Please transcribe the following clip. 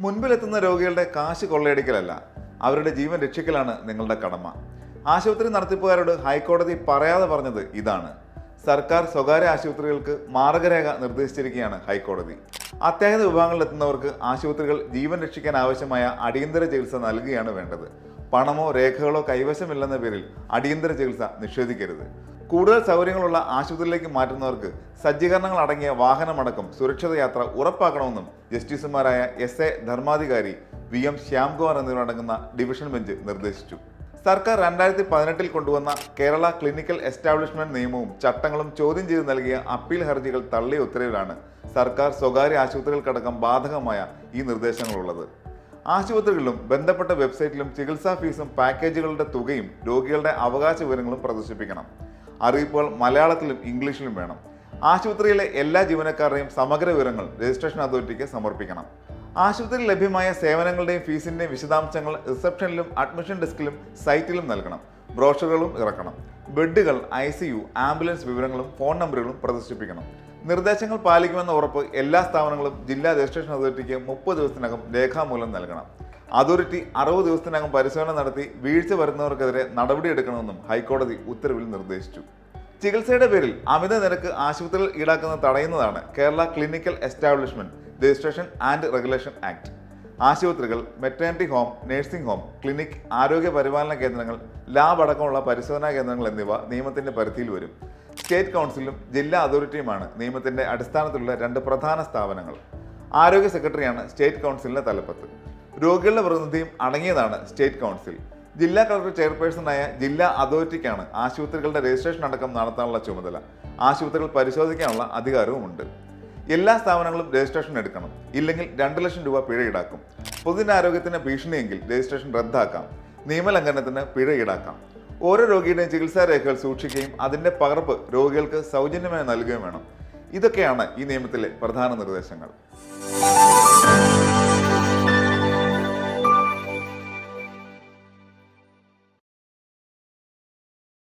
മുൻപിലെത്തുന്ന രോഗികളുടെ കാശ് കൊള്ളയടിക്കലല്ല. അവരുടെ ജീവൻ രക്ഷിക്കലാണ് നിങ്ങളുടെ കടമ. ആശുപത്രി നടത്തിപ്പുകാരോട് ഹൈക്കോടതി പറയാതെ പറഞ്ഞത് ഇതാണ്. സർക്കാർ സ്വകാര്യ ആശുപത്രികൾക്ക് മാർഗരേഖ നിർദ്ദേശിച്ചിരിക്കുകയാണ് ഹൈക്കോടതി. അത്യാഹിത വിഭാഗങ്ങളിലെത്തുന്നവർക്ക് ആശുപത്രികൾ ജീവൻ രക്ഷിക്കാൻ ആവശ്യമായ അടിയന്തര ചികിത്സ നൽകുകയാണ് വേണ്ടത്. പണമോ രേഖകളോ കൈവശമില്ലെന്ന പേരിൽ അടിയന്തര ചികിത്സ നിഷേധിക്കരുത്. കൂടുതൽ സൗകര്യങ്ങളുള്ള ആശുപത്രിയിലേക്ക് മാറ്റുന്നവർക്ക് സജ്ജീകരണങ്ങൾ അടങ്ങിയ വാഹനമടക്കം സുരക്ഷിത യാത്ര ഉറപ്പാക്കണമെന്നും ജസ്റ്റിസുമാരായ S A Dharmadhikari V M Shyamkumar എന്നിവരടങ്ങുന്ന ഡിവിഷൻ ബെഞ്ച് നിർദ്ദേശിച്ചു. സർക്കാർ രണ്ടായിരത്തി പതിനെട്ടിൽ കൊണ്ടുവന്ന കേരള ക്ലിനിക്കൽ എസ്റ്റാബ്ലിഷ്മെന്റ് നിയമവും ചട്ടങ്ങളും ചോദ്യം ചെയ്ത് നൽകിയ അപ്പീൽ ഹർജികൾ തള്ളിയ ഉത്തരവിലാണ് സർക്കാർ സ്വകാര്യ ആശുപത്രികൾക്കടക്കം ബാധകമായ ഈ നിർദ്ദേശങ്ങളുള്ളത്. ആശുപത്രികളിലും ബന്ധപ്പെട്ട വെബ്സൈറ്റിലും ചികിത്സാ ഫീസും പാക്കേജുകളുടെ തുകയും രോഗികളുടെ അവകാശ വിവരങ്ങളും പ്രദർശിപ്പിക്കണം. അറിയിപ്പുകൾ മലയാളത്തിലും ഇംഗ്ലീഷിലും വേണം. ആശുപത്രിയിലെ എല്ലാ ജീവനക്കാരുടെയും സമഗ്ര വിവരങ്ങൾ രജിസ്ട്രേഷൻ അതോറിറ്റിക്ക് സമർപ്പിക്കണം. ആശുപത്രിയിൽ ലഭ്യമായ സേവനങ്ങളുടെയും ഫീസിന്റെയും വിശദാംശങ്ങൾ റിസപ്ഷനിലും അഡ്മിഷൻ ഡെസ്കിലും സൈറ്റിലും നൽകണം. ബ്രോഷറുകളും ഇറക്കണം. ബെഡുകൾ ഐ സി യു ആംബുലൻസ് വിവരങ്ങളും ഫോൺ നമ്പറുകളും പ്രദർശിപ്പിക്കണം. നിർദ്ദേശങ്ങൾ പാലിക്കുമെന്ന ഉറപ്പ് എല്ലാ സ്ഥാപനങ്ങളും ജില്ലാ രജിസ്ട്രേഷൻ അതോറിറ്റിക്ക് മുപ്പത് ദിവസത്തിനകം രേഖാമൂലം നൽകണം. അതോറിറ്റി അറുപത് ദിവസത്തിനകം പരിശോധന നടത്തി വീഴ്ച വരുന്നവർക്കെതിരെ നടപടിയെടുക്കണമെന്നും ഹൈക്കോടതി ഉത്തരവിൽ നിർദ്ദേശിച്ചു. ചികിത്സയുടെ പേരിൽ അമിത നിരക്ക് ആശുപത്രികൾ ഈടാക്കുന്നത് തടയുന്നതാണ് Kerala clinical establishment registration and regulation act. ആശുപത്രികൾ maternity home nursing home clinic ആരോഗ്യ പരിപാലന കേന്ദ്രങ്ങൾ ലാബ് അടക്കമുള്ള പരിശോധനാ കേന്ദ്രങ്ങൾ എന്നിവ നിയമത്തിന്റെ പരിധിയിൽ വരും. സ്റ്റേറ്റ് കൗൺസിലും ജില്ലാ അതോറിറ്റിയുമാണ് നിയമത്തിന്റെ അടിസ്ഥാനത്തിലുള്ള രണ്ട് പ്രധാന സ്ഥാപനങ്ങൾ. ആരോഗ്യ സെക്രട്ടറിയാണ് സ്റ്റേറ്റ് കൗൺസിലിന്റെ തലപ്പത്ത്. രോഗികളുടെ പ്രതിനിധിയും അടങ്ങിയതാണ് സ്റ്റേറ്റ് കൗൺസിൽ. ജില്ലാ കളക്ടർ ചെയർപേഴ്സണായ ജില്ലാ അതോറിറ്റിക്കാണ് ആശുപത്രികളുടെ രജിസ്ട്രേഷൻ അടക്കം നടത്താനുള്ള ചുമതല. ആശുപത്രികൾ പരിശോധിക്കാനുള്ള അധികാരവുമുണ്ട്. എല്ലാ സ്ഥാപനങ്ങളും രജിസ്ട്രേഷൻ എടുക്കണം. ഇല്ലെങ്കിൽ രണ്ട് ലക്ഷം രൂപ പിഴ ഈടാക്കും. പൊതുജനാരോഗ്യത്തിന് ഭീഷണിയെങ്കിൽ രജിസ്ട്രേഷൻ റദ്ദാക്കാം. നിയമലംഘനത്തിന് പിഴ ഈടാക്കാം. ഓരോ രോഗിയുടെയും ചികിത്സാ രേഖകൾ സൂക്ഷിക്കുകയും അതിന്റെ പകർപ്പ് രോഗികൾക്ക് സൗജന്യമായി നൽകുകയും വേണം. ഇതൊക്കെയാണ് ഈ നിയമത്തിലെ പ്രധാന നിർദ്ദേശങ്ങൾ.